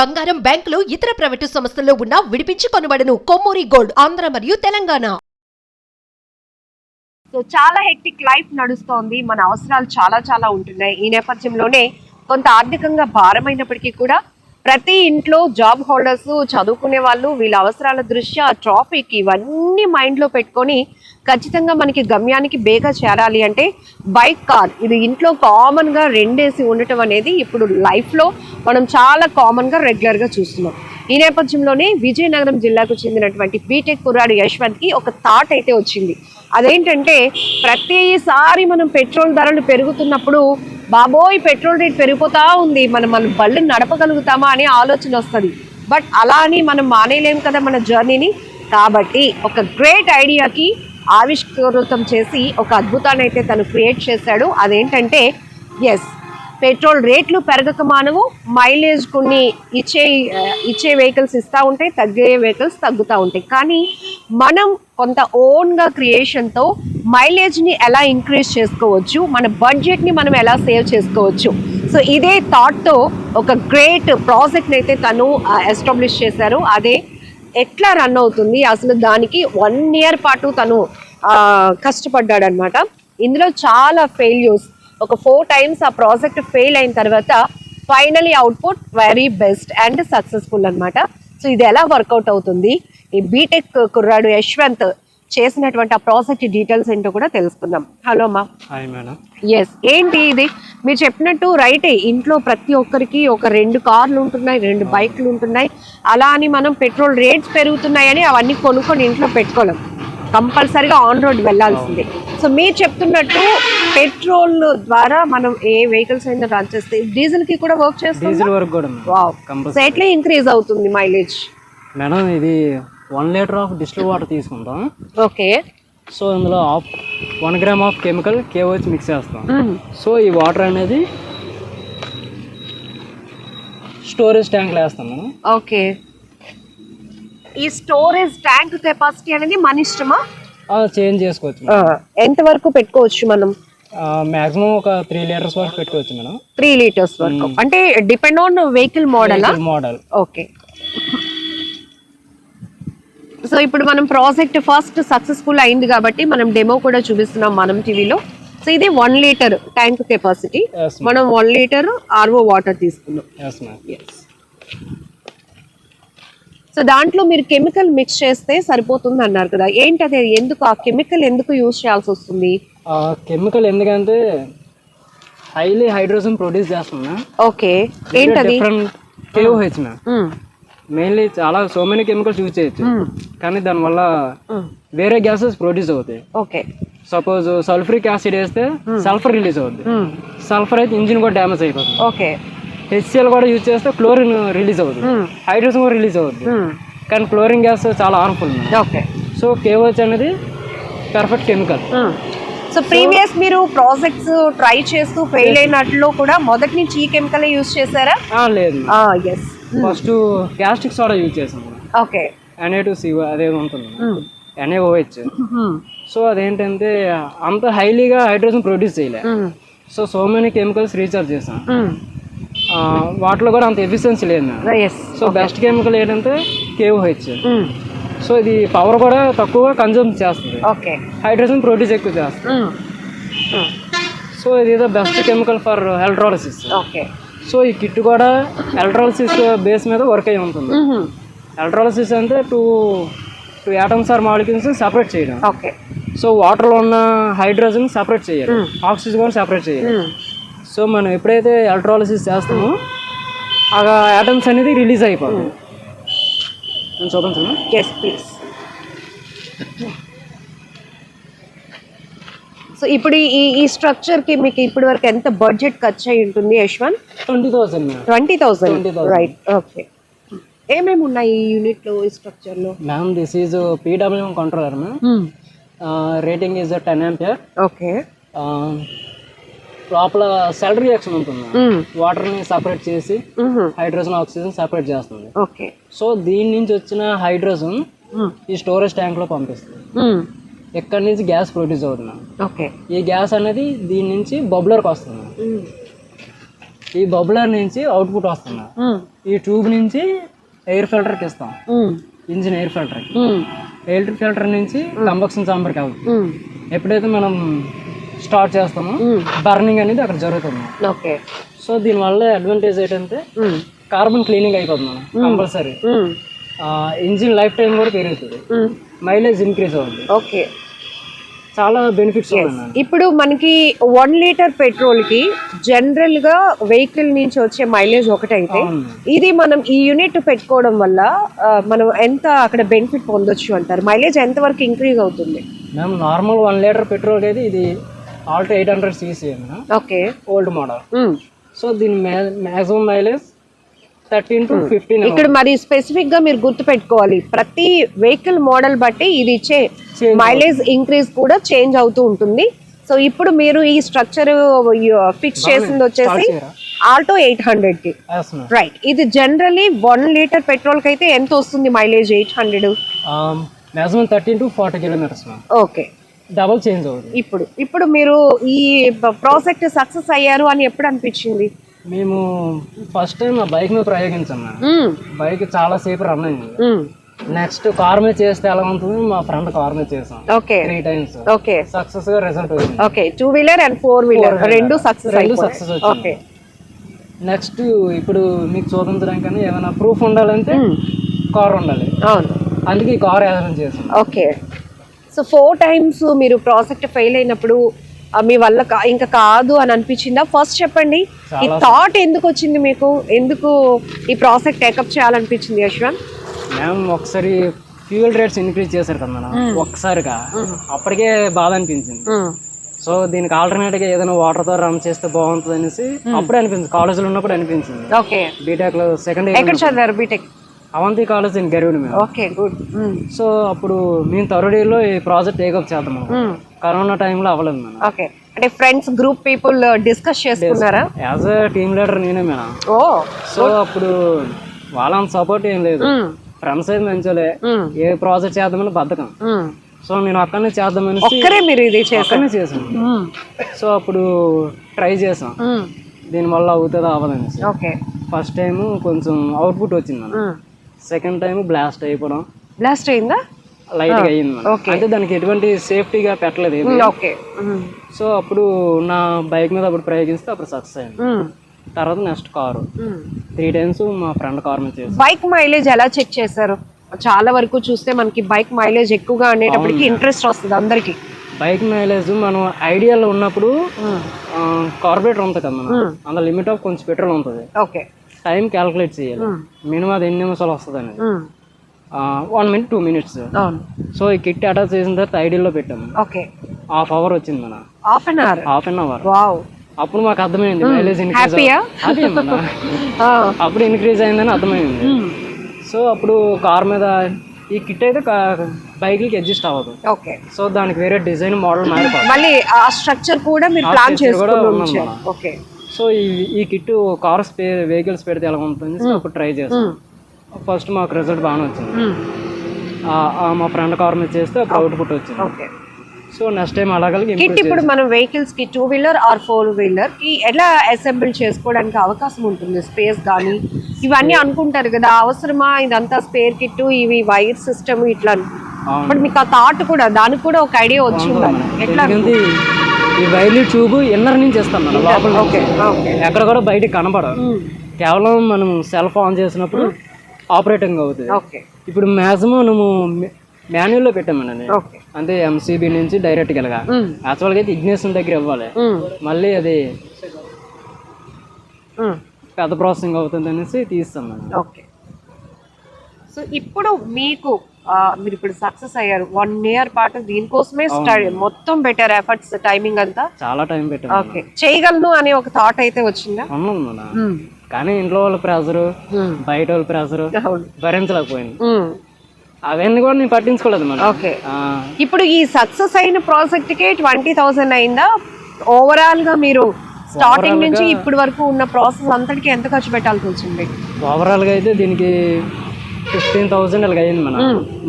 బంగారం బ్యాంకులు ఇతర ప్రైవేటు సంస్థల్లో ఉన్న విడిపించి కొనబడను. కొమ్మూరి గోల్డ్ ఆంధ్ర మరియు తెలంగాణ. సో చాలా హెక్టిక్ లైఫ్ నడుస్తోంది. మన అవసరాలు చాలా చాలా ఉంటున్నాయి. ఈ నేపథ్యంలోనే కొంత ఆర్థికంగా భారమైనప్పటికీ కూడా ప్రతి ఇంట్లో జాబ్ హోల్డర్స్ చదువుకునే వాళ్ళు వీళ్ళ అవసరాల దృష్ట్యా ట్రాఫిక్ ఇవన్నీ మైండ్లో పెట్టుకొని ఖచ్చితంగా మనకి గమ్యానికి బేగా చేరాలి అంటే బైక్ కార్. ఇది ఇంట్లో కామన్గా రెండేసి ఉండటం అనేది ఇప్పుడు లైఫ్లో మనం చాలా కామన్గా రెగ్యులర్గా చూస్తున్నాం. ఈ నేపథ్యంలోనే విజయనగరం జిల్లాకు చెందినటువంటి బీటెక్ కుర్రాడు యశ్వంత్కి ఒక థాట్ అయితే వచ్చింది. అదేంటంటే ప్రతిసారి మనం పెట్రోల్ ధరలు పెరుగుతున్నప్పుడు బాబోయ్ పెట్రోల్ రేట్ పెరిగిపోతా ఉంది. మనం మన బళ్ళు నడపగలుగుతామా? అనే ఆలోచన వస్తుంది. బట్ అలా అని మనం మానేయలేం కదా మన జర్నీని. కాబట్టి ఒక గ్రేట్ ఐడియాకి ఆవిష్కృతం చేసి ఒక అద్భుతాన్ని అయితే తను క్రియేట్ చేశాడు. అదేంటంటే ఎస్ పెట్రోల్ రేట్లు పెరగక మానవు మైలేజ్ కొన్ని ఇచ్చే ఇచ్చే వెహికల్స్ ఇస్తూ ఉంటాయి తగ్గే వెహికల్స్ తగ్గుతూ ఉంటాయి. కానీ మనం కొంత ఓన్గా క్రియేషన్తో మైలేజ్ని ఎలా ఇంక్రీజ్ చేసుకోవచ్చు మన బడ్జెట్ని మనం ఎలా సేవ్ చేసుకోవచ్చు. సో ఇదే థాట్తో ఒక గ్రేట్ ప్రాజెక్ట్ని అయితే తను ఎస్టాబ్లిష్ చేశారు. అదే ఎట్లా రన్ అవుతుంది? అసలు దానికి వన్ ఇయర్ పాటు తను కష్టపడ్డాడనమాట. ఇందులో చాలా ఫెయిల్యూర్స్ ఒక ఫోర్ టైమ్స్ ఆ ప్రాజెక్ట్ ఫెయిల్ అయిన తర్వాత finally output very best and successful అనమాట సో ఇది ఎలా వర్కౌట్ అవుతుంది? ఈ బీటెక్ కుర్రాడు యశ్వంత్ చేసినటువంటి ఆ ప్రాజెక్ట్ డీటెయిల్స్ ఏంటో కూడా తెలుసుకుందాం. హలో మా ఎస్ ఏంటి ఇది? మీరు చెప్పినట్టు రైటే ఇంట్లో ప్రతి ఒక్కరికి ఒక రెండు కార్లు ఉంటున్నాయి రెండు బైక్లు ఉంటున్నాయి. అలా అని మనం పెట్రోల్ రేట్స్ పెరుగుతున్నాయని అవన్నీ కొనుక్కొని ఇంట్లో పెట్టుకోలేం. కంపల్సరీగా ఆన్ రోడ్ వెళ్ళాల్సిందే. సో మీరు చెప్తున్నట్టు పెట్రోల్ ద్వారా మనం ఏ వెహికల్స్ అయినా రన్ చేస్తే డీజిల్కి కూడా వర్క్ డీజిల్ కూడా. సో ఎట్లా ఇంక్రీజ్ అవుతుంది మైలేజ్ మేడం ఇది one litre of distil water తీసుకుంటాం. ఓకే. సో ఇందులో of one gram of chemical KOH mix చేస్తాం. సో ఈ వాటర్ అనేది స్టోరేజ్ ట్యాంక్లో వేస్తాం మేడం ఓకే. ఈ స్టోరేజ్ ట్యాంక్ కెపాసిటీ అనేది మన ఇష్టమా? చేంజ్ చేసుకోవచ్చు ఎంత వరకు పెట్టుకోవచ్చు మనం? మ్యాక్సిమం ఒక త్రీ లీటర్స్ వరకు పెట్టుకోవచ్చు మేడం త్రీ లీటర్స్ వరకు. అంటే depend on vehicle model? Model okay. So ఇప్పుడు మనం ప్రాజెక్ట్ ఫస్ట్ సక్సెస్ఫుల్ అయింది కాబట్టి మనం డెమో కూడా చూపిస్తున్నాం మనం టీవీలో. సో ఇది వన్ లీటర్ ట్యాంక్ కెపాసిటీ మనం వన్ లీటర్ ఆర్ఓ వాటర్ తీసుకున్నాం. సో దాంట్లో మీరు కెమికల్ మిక్స్ చేస్తే సరిపోతుంది అన్నారు కదా. ఏంటది ఎందుకు? ఆ కెమికల్ ఎందుకు యూజ్ చేయాల్సి వస్తుంది? కెమికల్ ఎందుకంటే హైలీ హైడ్రోజన్ ప్రొడ్యూస్ చేస్తున్నా ఓకే ఏంటది? కేఓహెచ్. మెయిన్లీ చాలా సో మెనీ కెమికల్స్ యూజ్ చేయొచ్చు. మ్మ్. కానీ దానివల్ల మ్మ్. వేరే గ్యాసెస్ ప్రొడ్యూస్ అవుతాయి. ఓకే సపోజ్ సల్ఫ్రిక్ యాసిడ్ వేస్తే సల్ఫర్ రిలీజ్ అవుద్ది. సల్ఫర్ అయితే ఇంజిన్ కూడా డ్యామేజ్ అయిపోతుంది. ఓకే హెచ్సిఎల్ కూడా యూజ్ చేస్తే క్లోరిన్ రిలీజ్ అవుతుంది. హైడ్రోజన్ కూడా రిలీజ్ అవుతుంది. కానీ క్లోరిన్ గ్యాస్ చాలా హార్మ్ఫుల్ ఓకే సో కేవోచ్ అనేది పర్ఫెక్ట్ కెమికల్ సో ప్రీవియస్ మీరు ప్రాజెక్ట్స్ ట్రై చేస్తూ ఫెయిల్ అయినట్లు కూడా మొదటి నుంచి ఈ కెమికల్ యూజ్ చేశారా? లేదు. Yes first caustic soda use చేసాం ఓకే ఎన్ఏ టు సి అదేదో ఉంటుంది. ఎన్ఏఓహెచ్ సో అదేంటంటే అంత హైలీగా హైడ్రోజన్ ప్రొడ్యూస్ చేయలే. So so many chemicals recharge చేసాం వాటిలో కూడా అంత ఎఫిషియన్సీ లేదు సో బెస్ట్ కెమికల్ ఏంటంటే కేఓహెచ్ సో ఇది పవర్ కూడా తక్కువ కన్జ్యూమ్ చేస్తుంది. ఓకే హైడ్రోజన్ ప్రొడ్యూస్ ఎక్కువ చేస్తుంది. సో ఇది ఏదో best chemical for electrolysis okay so ఈ కిట్ కూడా ఎలక్ట్రాలసిస్ బేస్ మీద వర్క్ అయి ఉంటుంది. ఎలక్ట్రాలసిస్ అంటే two two atoms or molecules separate చేయడం. ఓకే. సో వాటర్లో ఉన్న హైడ్రోజన్ సపరేట్ చేయాలి. ఆక్సిజన్ కూడా సపరేట్ చేయాలి. సో మనం ఎప్పుడైతే ఎలక్ట్రాలసిస్ చేస్తామో ఆ యాటమ్స్ అనేది రిలీజ్ అయిపోతుంది నేను చూపించను? ఎస్ ప్లీజ్ సో ఇప్పుడు ఈ ఈ స్ట్రక్చర్కి మీకు ఇప్పటి వరకు ఎంత బడ్జెట్ ఖర్చు అయి ఉంటుంది Yashwant? Twenty thousand twenty thousand. 20,000. Right okay ఏమేమి ఉన్నాయి ఈ యూనిట్లో ఈ స్ట్రక్చర్లో ma'am this is PW controller ma'am rating is ten ampere okay లోపల సెల్ రియాక్షన్ ఉంటుంది వాటర్ని సపరేట్ చేసి హైడ్రోజన్ ఆక్సిజన్ సపరేట్ చేస్తుంది. ఓకే సో దీని నుంచి వచ్చిన హైడ్రోజన్ ఈ స్టోరేజ్ ట్యాంక్లో పంపిస్తుంది. ఎక్కడి నుంచి గ్యాస్ ప్రొడ్యూస్ అవుతుంది ఓకే. ఈ గ్యాస్ అనేది దీని నుంచి బబ్లర్కి వస్తుంది ఈ బబులర్ నుంచి అవుట్పుట్ వస్తుంది ఈ ట్యూబ్ నుంచి ఎయిర్ ఫిల్టర్కి ఇస్తాం. Engine air filter. Air filter నుంచి కంబక్షన్ చాంబర్కి వెళ్తుంది ఎప్పుడైతే మనం స్టార్ట్ చేస్తామో బర్నింగ్ అనేది అక్కడ జరుగుతుంది. ఓకే. సో దీనివల్ల అడ్వాంటేజ్ ఏంటంటే కార్బన్ క్లీనింగ్ అయిపోతుంది కంపల్సరీ. ఇంజిన్ లైఫ్ టైం కూడా పెరుగుతుంది. మైలేజ్ ఇంక్రీజ్ అవుతుంది ఓకే చాలా బెనిఫిట్స్ ఇప్పుడు మనకి వన్ లీటర్ పెట్రోల్కి జనరల్గా వెహికల్ నుంచి వచ్చే మైలేజ్ ఒకటైతే. ఇది మనం ఈ యూనిట్ పెట్టుకోవడం వల్ల మనం ఎంత అక్కడ బెనిఫిట్ పొందొచ్చు అంటారు? మైలేజ్ ఎంత వరకు ఇంక్రీజ్ అవుతుంది? మేము నార్మల్ వన్ లీటర్ పెట్రోల్ అయితే ఇది Alto eight hundred CC okay old model so దీని maximum mileage thirteen to fifteen ఇక్కడ మరి స్పెసిఫిక్గా మీరు గుర్తు పెట్టుకోవాలి. ప్రతి వెహికల్ మోడల్ బట్టి ఇది ఇచ్చే మైలేజ్ ఇంక్రీజ్ కూడా చేంజ్ అవుతూ ఉంటుంది. సో ఇప్పుడు మీరు ఈ స్ట్రక్చర్ ఫిక్స్ చేసింది వచ్చేసి ఆల్టో ఎయిట్ హండ్రెడ్కి రైట్ ఇది జనరలీ వన్ లీటర్ పెట్రోల్కి అయితే ఎంత వస్తుంది mileage eight hundred? Maximum thirteen to forty kilometres okay double change అవుతుంది. ఇప్పుడు ఇప్పుడు మీరు ఈ ప్రాజెక్ట్ సక్సెస్ అయ్యారు అని ఎప్పుడు అనిపించింది? మేము ఫస్ట్ టైం ఆ బైక్ మీద ప్రయోగించాం బైక్ చాలా సేపు రన్ అయింది. నెక్స్ట్ కార్ మీద చేస్తే ఎలా ఉంటుంది మా ఫ్రెండ్ కార్ మీద చేసాం. Okay. Three times okay. సక్సెస్గా result వచ్చింది. Okay. Two wheeler and four wheeler రెండు సక్సెస్ రెండు సక్సెస్ ఓకే. నెక్స్ట్ ఇప్పుడు మీకు చూపించడానికి ఏమైనా ప్రూఫ్ ఉండాలంటే కార్ ఉండాలి. అవును. అందుకే ఈ కార్ ఏదైనా చేసాం. ఓకే. సో ఫోర్ టైమ్స్ మీరు ప్రాజెక్ట్ ఫెయిల్ అయినప్పుడు మీ వల్ల కా- ఇంకా కాదు అని అనిపించిందా? ఫస్ట్ చెప్పండి. ఈ థాట్ ఎందుకు వచ్చింది మీకు? ఎందుకు ఈ ప్రాజెక్ట్ టేకప్ చేయాలనిపించింది యశ్వంత్? మేము ఒకసారి ఫ్యూయల్ రేట్స్ ఇంక్రీజ్ చేశారు కదా మేడం. ఒక్కసారిగా అప్పటికే బాధ అనిపించింది. సో దీనికి ఆల్టర్నేట్గా ఏదైనా వాటర్తో రన్ చేస్తే బాగుంటుంది అనేసి అప్పుడే అనిపించింది. కాలేజీలో ఉన్నప్పుడు అనిపించింది. ఓకే. బీటెక్లో సెకండ్ ఇయర్ ఎక్కడ చదివారు BTech Avanti college in Garividi మేము ఓకే గుడ్. సో అప్పుడు మేము థర్డ్ ఇయర్లో ఈ ప్రాజెక్ట్ టేకప్ చేద్దాం మనం. కరోనా టైంలో అవ్వలేదు మేడం. ఓకే. అంటే ఫ్రెండ్స్ గ్రూప్ పీపుల్ డిస్కస్ చేసుకున్నారా? యాజ్ అ టీమ్ లీడర్ నేనే మేడం. ఓ. సో అప్పుడు వాళ్ళ సపోర్ట్ ఏం లేదు. ఫ్రెండ్స్ అయితే మంచోలే ఏ ప్రాజెక్ట్ చేద్దామని బద్ధకం. సో నేను అక్కడనే చేద్దామని ఒక్కరే మీరు ఇది అక్కడనే చేశాను. సో అప్పుడు ట్రై చేసాం దీనివల్ల అవుతుందా అవ్వదనేసి ఓకే. ఫస్ట్ టైం కొంచెం అవుట్పుట్ వచ్చింది సెకండ్ టైం బ్లాస్ట్ అయిపోవడం. బ్లాస్ట్ అయిందా? లైట్గా అయ్యింది. Okay. అంటే దానికి ఎటువంటి సేఫ్టీగా పెట్టలేదు ఏమీ. ఓకే. సో అప్పుడు నా బైక్ మీద అప్పుడు ప్రయోగిస్తే అప్పుడు సక్సెస్ అయింది. తర్వాత నెక్స్ట్ కారు. త్రీ టైమ్స్ మా ఫ్రెండ్ కార్ మీద చేసాం బైక్ మైలేజ్ ఎలా చెక్ చేశారు? చాలా వరకు చూస్తే మనకి బైక్ మైలేజ్ ఎక్కువగా అనేటప్పటికి ఇంట్రెస్ట్ వస్తుంది అందరికి. బైక్ మైలేజ్ మనం ఐడియాలో ఉన్నప్పుడు కార్బొరేటర్ ఉంటుంది కదా మనం అందులో లిమిట్ ఆఫ్ కొంచెం పెట్రోల్ ఉంటుంది. ఓకే. టైం క్యాలిక్యులేట్ చేయాలి. మినిమం అది ఎన్ని నిమిషాలు వస్తుంది అనేది వన్ మినిట్ టూ మినిట్స్ అవును. సో ఈ కిట్ అటాచ్ చేసిన తర్వాత ఐడియాలో పెట్టాము. ఓకే హాఫ్ అవర్ వచ్చింది మన half an hour half an hour wow అప్పుడు మాకు అర్థమైంది. మైలేజ్ ఇంక్రీజ్ హ్యాపీయా హ్యాపీ అప్పుడు ఇంక్రీజ్ అయిందని అర్థమైంది. సో అప్పుడు కార్ మీద ఈ కిట్ అయితే బైక్లకి అడ్జస్ట్ అవ్వదు. ఓకే సో దానికి వేరే డిజైన్ మోడల్ మారిపోతుంది మళ్ళీ ఆ స్ట్రక్చర్ కూడా మీరు ప్లాన్ మనం. ఓకే సో ఈ ఈ కిట్ కార్ స్పే వెహికల్స్ పెడితే ఎలా ఉంటుంది సో ట్రై చేస్తాం. ఫస్ట్ మాకు రిజల్ట్ బాగానే వచ్చింది. మా ఫ్రెండ్ కార్ మీద చేస్తే అప్పుడు అవుట్పుట్ వచ్చింది. ఓకే. సో నెక్స్ట్ టైం అలాగే కిట్ ఇప్పుడు మనం వెహికల్స్కి టూ వీలర్ ఆర్ ఫోర్ వీలర్కి ఎలా అసెంబుల్ చేసుకోవడానికి అవకాశం ఉంటుంది? స్పేస్ కానీ ఇవన్నీ అనుకుంటారు కదా అవసరమా? ఇదంతా స్పేర్ కిట్ ఇవి వైర్ సిస్టమ్ ఇట్లా. బట్ మీకు ఆ థాట్ కూడా దానికి కూడా ఒక ఐడియా వచ్చి ఉండాలి ఎట్లా ఈ వైర్లీ ట్యూబ్ ఇన్నర్ నుంచి ఇస్తాం మనం లోపల నుంచి. ఓకే ఎక్కడ కూడా బయటికి కనపడదు. కేవలం మనం సెల్ ఆన్ చేసినప్పుడు ఆపరేటింగ్ అవుతుంది. ఓకే. ఇప్పుడు మ్యాక్సిమం మనము మాన్యువల్లో పెట్టామనండి ఓకే. అంటే ఎంసీబీ నుంచి డైరెక్ట్గా యాక్చువల్గా అయితే ఇగ్నేషన్ దగ్గర ఇవ్వాలి. మళ్ళీ అది పెద్ద ప్రాసెసింగ్ అవుతుంది అనేసి తీస్తాం ఓకే. సో ఇప్పుడు మీకు మీరు ఇప్పుడు సక్సెస్ అయ్యారు. వన్ ఇయర్ పాటు దీనికోసమే స్టడీ మొత్తం బెటర్ ఎఫర్ట్స్ టైమింగ్ అంతా? చాలా టైం పెట్టాము ఓకే చేయగలను అనే ఒక థాట్ అయితే వచ్చిందా? మన కానీ ఇంట్లో వాళ్ళ ప్రెజరు బయట వాళ్ళ ప్రెజరు అవును. భరించలేకపోయింది అవన్నీ కూడా నేను పట్టించుకోలేదు మనం ఓకే ఇప్పుడు ఈ సక్సెస్ అయిన ప్రాజెక్ట్కి ట్వంటీ థౌసండ్ అయిందా? ఓవరాల్గా మీరు స్టార్టింగ్ నుంచి ఇప్పటి వరకు ఉన్న ప్రాసెస్ అంతటికి ఎంత ఖర్చు పెట్టాల్సి వచ్చింది? ఓవరాల్గా అయితే దీనికి ఫిఫ్టీన్ థౌసండ్ అలాగ అయింది మనం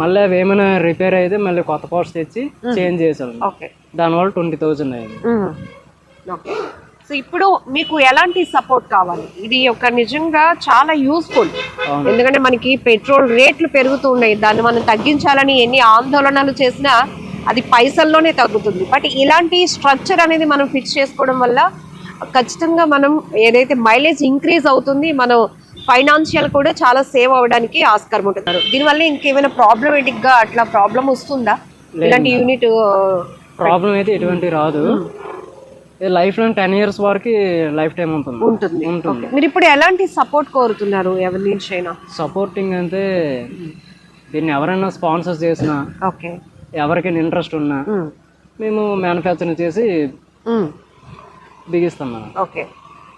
మళ్ళీ అవి ఏమైనా రిపేర్ అయితే మళ్ళీ కొత్త పార్ట్స్ తెచ్చి చేంజ్ చేసాం ఓకే. దానివల్ల ట్వంటీ థౌసండ్ అయింది ఓకే. సో ఇప్పుడు మీకు ఎలాంటి సపోర్ట్ కావాలి? ఇది ఒక నిజంగా చాలా యూస్ఫుల్. ఎందుకంటే మనకి పెట్రోల్ రేట్లు పెరుగుతూ ఉన్నాయి. దాన్ని మనం తగ్గించాలని ఎన్ని ఆందోళనలు చేసినా అది పైసల్లోనే తగ్గుతుంది. బట్ ఇలాంటి స్ట్రక్చర్ అనేది మనం ఫిక్స్ చేసుకోవడం వల్ల ఖచ్చితంగా మనం ఏదైతే మైలేజ్ ఇంక్రీజ్ అవుతుంది మనం ఫైనాన్షియల్ కూడా చాలా సేవ్ అవ్వడానికి ఆస్కారం ఉంటుంది దీనివల్ల ఇంకేమైనా ప్రాబ్లమేటిక్గా అట్లా ప్రాబ్లం వస్తుందా? ఇలాంటి యూనిట్ ప్రాబ్లం అయితే ఎటువంటి రాదు. లైఫ్లో టెన్ ఇయర్స్ వరకు లైఫ్ టైం ఉంటుంది. ఉంటుంది. ఉంటుంది. మీరు ఇప్పుడు ఎలాంటి సపోర్ట్ కోరుతున్నారు ఎవరి నుంచి అయినా సపోర్టింగ్ అంటే దీన్ని ఎవరైనా స్పాన్సర్ చేసినా ఓకే ఎవరికైనా ఇంట్రెస్ట్ ఉన్నా మేము మ్యానుఫ్యాక్చరింగ్ చేసి బిగిస్తాం మనం ఓకే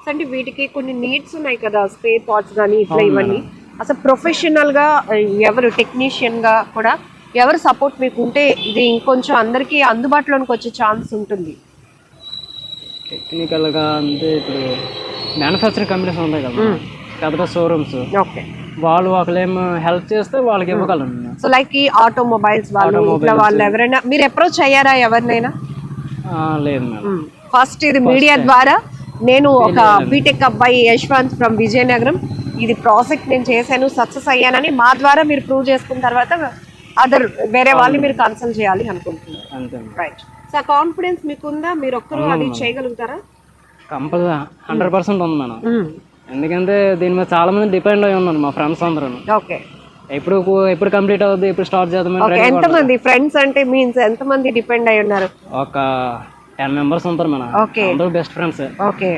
అంటే వీటికి కొన్ని నీడ్స్ ఉన్నాయి కదా స్పేర్ పార్ట్స్ కానీ ఇట్లా ఇవన్నీ. అసలు ప్రొఫెషనల్గా ఆ, ఎవరు టెక్నీషియన్గా కూడా ఎవరు సపోర్ట్ మీకు ఉంటే ఇది ఇంకొంచెం అందరికీ అందుబాటులోకి వచ్చే ఛాన్స్ ఉంటుంది. టెక్నికల్గా అంటే ఇప్పుడు మ్యానుఫ్యాక్చరింగ్ కంపెనీస్ ఉంటాయి కదా పెద్ద పెద్ద షోరూమ్స్ ఓకే. వాళ్ళు ఒకళ్ళేమో హెల్ప్ చేస్తే వాళ్ళకి ఇవ్వగలను సో లైక్ ఈ ఆటోమొబైల్స్ వాళ్ళు ఇట్లా వాళ్ళు ఎవరైనా మీరు అప్రోచ్ అయ్యారా ఎవరినైనా? లేదు మేడం. ఫస్ట్ ఇది మీడియా ద్వారా నేను ఒక బీటెక్ అబ్బాయి యశ్వంత్ ఫ్రమ్ విజయనగరం. ఇది ప్రాజెక్ట్ నేను చేశాను సక్సెస్ అయ్యానని మా ద్వారా మీరు ప్రూవ్ చేసుకున్న తర్వాత అదర్ వేరే వాళ్ళు మీరు కన్సల్ట్ చేయాలి అనుకుంటున్నారు. రైట్ సో కాన్ఫిడెన్స్ మీకుందా? మీరు ఒక్కరు అది చేయగలుగుతారా? కంపల్సరీ. హండ్రెడ్ పర్సెంట్ ఉంది మేడం. ఎందుకంటే దీని మీద చాలా మంది డిపెండ్ అయి ఉన్నారు మా ఫ్రెండ్స్ అందరూ ఓకే. ఎప్పుడు ఎప్పుడు కంప్లీట్ అవుద్ది ఎప్పుడు స్టార్ట్గా ఎంతమంది ఫ్రెండ్స్ అంటే మీన్స్ ఎంతమంది డిపెండ్ అయి ఉన్నారు. ఒక టెన్ మెంబర్స్ ఉంటారు. అందరూ బెస్ట్ ఫ్రెండ్స్ ఓకే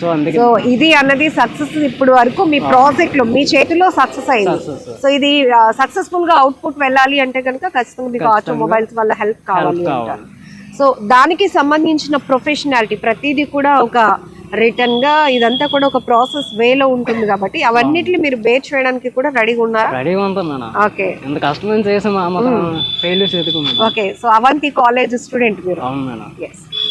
సో అందుకే. సో ఇది అన్నది సక్సెస్ ఇప్పుడు వరకు మీ ప్రాజెక్ట్లో మీ చేతిలో సక్సెస్ అయింది. సో ఇది సక్సెస్ఫుల్గా అవుట్పుట్ వెళ్ళాలి అంటే కనుక ఖచ్చితంగా మీకు ఆటోమొబైల్స్ వల్ల హెల్ప్ కావాలి సో దానికి సంబంధించిన ప్రొఫెషనాలిటీ ప్రతిదీ కూడా ఒక రిటర్న్గా ఇదంతా కూడా ఒక ప్రాసెస్ వేలో ఉంటుంది కాబట్టి అవన్నిటిని మీరు బేర్ చేయడానికి కూడా రెడీగా ఉన్నారా? రెడీగా ఓకే. ఎంత కష్టం చేసాం failures okay. So Avanti college student మీరు. అవును మేడం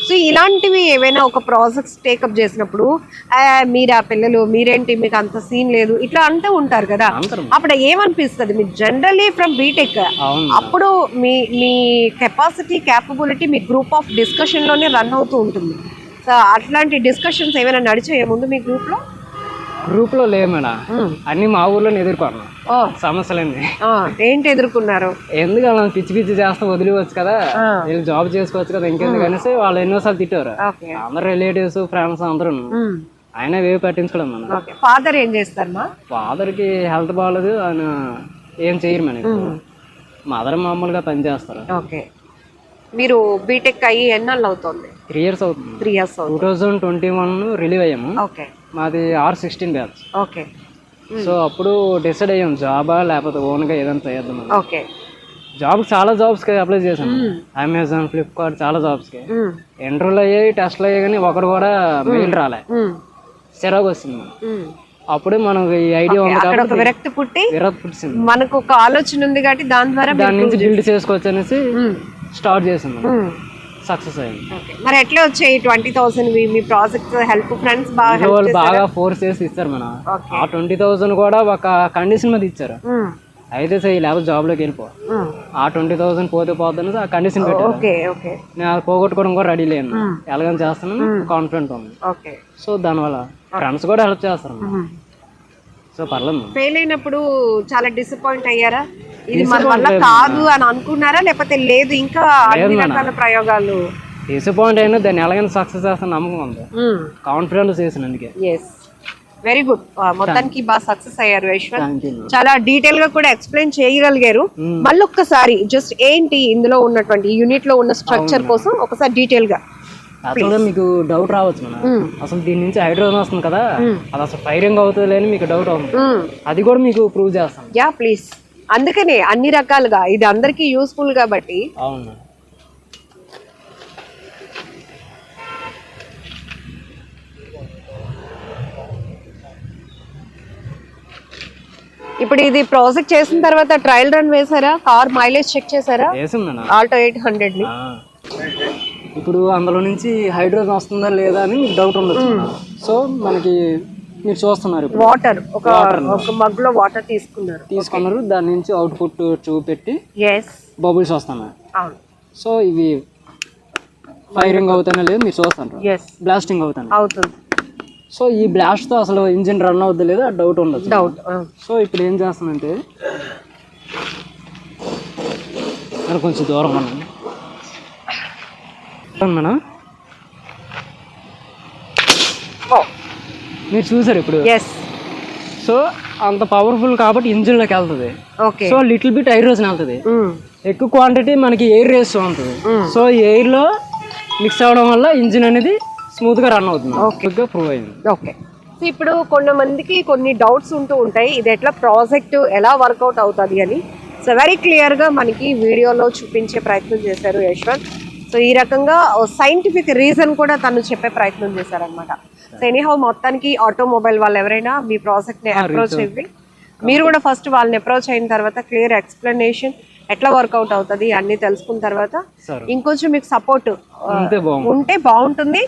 సో ఇలాంటివి ఏవైనా ఒక ప్రాజెక్ట్స్ టేకప్ చేసినప్పుడు "ఆ, మీరు ఆ పిల్లలు మీరేంటి? మీకు అంత సీన్ లేదు. ఇట్లా అంటూ ఉంటారు కదా. అప్పుడు ఏమనిపిస్తుంది? మీరు జనరలీ ఫ్రమ్ బీటెక్ అప్పుడు మీ మీ కెపాసిటీ క్యాపబిలిటీ మీ గ్రూప్ ఆఫ్ డిస్కషన్లోనే రన్ అవుతూ ఉంటుంది. సో అట్లాంటి డిస్కషన్స్ ఏమైనా నడిచాయే ముందు మీ గ్రూప్లో? గ్రూప్లో లేవు మేడం. అన్ని మా ఊర్లోనే ఎదుర్కొన్నాం. సమస్యలన్నీ. ఏంటి ఎదుర్కొన్నారు? ఎందుకు అలా పిచ్చి పిచ్చి చేస్తా వదిలివచ్చు కదా. వీళ్ళు జాబ్ చేసుకోవచ్చు కదా ఇంకెందుకు అనేసి వాళ్ళు ఎన్నోసార్లు తిట్టారు. అందరు రిలేటివ్స్ ఫ్రెండ్స్ అందరూ. ఆయన వేవి పట్టించుకోవడం మనం. ఫాదర్ ఏం చేస్తారు మా? ఫాదర్కి హెల్త్ బాగాలేదు ఆయన ఏం చేయరు మనకి మదర్ మామూలుగా పని చేస్తారు. ఓకే. మీరు బీటెక్ అయ్యి ఎన్నాళ్ళు అవుతుంది? త్రీ ఇయర్స్ అవుతుంది. Three years two thousand twenty one relieve అయ్యాము. ఓకే. మాది R sixteen batch okay. So అప్పుడు డిసైడ్ అయ్యాం జాబా లేకపోతే ఓన్గా ఏదైనా చేద్దాం ఓకే. జాబ్ చాలా జాబ్స్కి అప్లై చేశాను. అమెజాన్ ఫ్లిప్కార్ట్ చాలా జాబ్స్కి. ఇంటర్వ్యూలు అయ్యాయి టెస్ట్లు అయ్యాయి కానీ ఒకడు కూడా మెయిల్ రాలే. చిరాకు వచ్చింది. అప్పుడే మనకు ఈ ఐడియా ఉంది అక్కడ ఒక కాబట్టి విరక్తి పుట్టి విరాట్ పుట్టింది. మనకు ఒక ఆలోచన ఉంది కాబట్టి దాని ద్వారా దాని నుంచి బిల్డ్ చేసుకోవచ్చు అనేసి. స్టార్ట్ చేసింది. మ్మ్. సక్సెస్ అయింది. మరి ఎట్లా వచ్చాయి ట్వంటీ థౌసండ్ మీ ప్రాజెక్ట్ హెల్ప్ ఫ్రెండ్స్ బాగా వాళ్ళు? బాగా ఫోర్స్ చేసి ఇస్తారు మన. ఆ ట్వంటీ థౌసండ్ కూడా ఒక కండిషన్ మీద ఇచ్చారు. మ్మ్. అయితే చెయ్యి లేకపోతే జాబ్లోకి వెళ్ళిపో. మ్మ్. ఆ ట్వంటీ థౌసండ్ పోతే పోతుంది ఆ కండిషన్ ఓకే నేను అది పోగొట్టుకోవడం కూడా రెడీ లేను. ఎలాగని చేస్తాను కాన్ఫిడెంట్ ఉంది. ఓకే సో దానివల్ల ఫ్రెండ్స్ కూడా హెల్ప్ చేస్తారు. సో పర్లేదు. ఫెయిల్ అయినప్పుడు చాలా డిసప్పాయింట్ అయ్యారా? ఇది మన వల్ల కాదు అని అనుకున్నారా? లేకపోతే లేదు ఇంకా అన్ని రకాల ప్రయోగాలు? డిసప్పాయింట్ అయినా దాన్ని ఎలాగైనా సక్సెస్ చేస్తాను నమ్మకం ఉంది. కాన్ఫిడెన్స్ చేసిన అందుకే. ఎస్ వెరీ గుడ్ మొత్తానికి బాగా సక్సెస్ అయ్యారు యశ్వంత్ చాలా డీటెయిల్గా కూడా ఎక్స్ప్లెయిన్ చేయగలిగారు. మళ్ళీ ఒక్కసారి జస్ట్ ఏంటి ఇందులో ఉన్నటువంటి యూనిట్లో ఉన్న స్ట్రక్చర్ కోసం ఒకసారి డీటెయిల్గా. యాక్చువల్గా మీకు డౌట్ రావచ్చు అసలు దీని నుంచి హైడ్రోజన్ వస్తుంది కదా. అది అసలు ఫైరింగ్ అవుతుంది లేని మీకు డౌట్ అవుతుంది. అది కూడా మీకు ప్రూవ్ చేస్తాను. యా ప్లీజ్ అందుకనే అన్ని రకాలుగా ఇది అందరికీ యూస్ఫుల్ కాబట్టి. అవును. ఇప్పుడు ఇది ప్రాజెక్ట్ చేసిన తర్వాత ట్రయల్ రన్ వేసారా కార్ మైలేజ్ చెక్ చేశారా? వేసిందన్న ఆల్టో ఎయిట్ హండ్రెడ్ని. ఇప్పుడు అందులో నుంచి హైడ్రోజన్ వస్తుందా లేదా అని మీకు డౌట్ ఉండొచ్చు సో మనకి మీరు చూస్తున్నారు వాటర్ ఒక ఒక మగ్లో. వాటర్ తీసుకున్నారు. తీసుకున్నారు. దాని నుంచి అవుట్పుట్ చూపెట్టి బబుల్స్ వస్తున్నాయి. అవును. సో ఇవి ఫైరింగ్ అవుతానే లేదు మీరు చూస్తాను బ్లాస్టింగ్ అవుతాను అవుతుంది. సో ఈ బ్లాస్ట్తో అసలు ఇంజిన్ రన్ అవుద్ది లేదా డౌట్ ఉండదు డౌట్ సో ఇప్పుడు ఏం చేస్తానంటే మరి కొంచెం దూరం మనం. మేడం మీరు చూసారు ఇప్పుడు? ఎస్ సో అంత పవర్ఫుల్ కాబట్టి ఇంజిన్లోకి వెళ్తుంది. Okay so little bit air రోజున వెళ్తుంది. ఎక్కువ క్వాంటిటీ మనకి ఎయిర్ రేస్ ఉంటుంది. సో ఎయిర్లో మిక్స్ అవ్వడం వల్ల ఇంజిన్ అనేది స్మూత్గా రన్ అవుతుంది. Okay. ప్రూవ్ అయింది. ఓకే సో ఇప్పుడు కొంతమందికి కొన్ని డౌట్స్ ఉంటూ ఉంటాయి. ఇది ఎట్లా ప్రాజెక్ట్ ఎలా వర్కౌట్ అవుతుంది అని. సో వెరీ క్లియర్గా మనకి వీడియోలో చూపించే ప్రయత్నం చేశారు యశ్వంత్. సో ఈ రకంగా సైంటిఫిక్ రీజన్ కూడా తను చెప్పే ప్రయత్నం చేశారనమాట సో ఎనీహౌ మొత్తానికి ఆటోమొబైల్ వాళ్ళు ఎవరైనా మీ ప్రాజెక్ట్ని అప్రోచ్ అయ్యి మీరు కూడా ఫస్ట్ వాళ్ళని అప్రోచ్ అయిన తర్వాత క్లియర్ ఎక్స్ప్లెనేషన్ ఎట్లా వర్కౌట్ అవుతుంది అన్ని తెలుసుకున్న తర్వాత ఇంకొంచెం మీకు సపోర్ట్ ఉంటే బాగుంటుంది.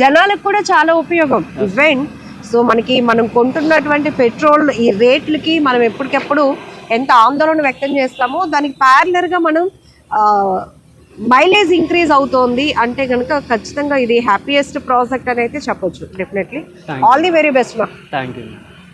జనాలకు కూడా చాలా ఉపయోగం. ఈవెన్ సో మనకి మనం కొంటున్నటువంటి పెట్రోల్ ఈ రేట్లకి మనం ఎప్పటికెప్పుడు ఎంత ఆందోళన వ్యక్తం చేస్తామో దానికి parallel గా మనం మైలేజ్ ఇంక్రీజ్ అవుతోంది. అంటే కనుక ఖచ్చితంగా ఇది హ్యాపీయెస్ట్ ప్రాజెక్ట్ అని అయితే చెప్పొచ్చు. Definitely all the very best మా థ్యాంక్ యూ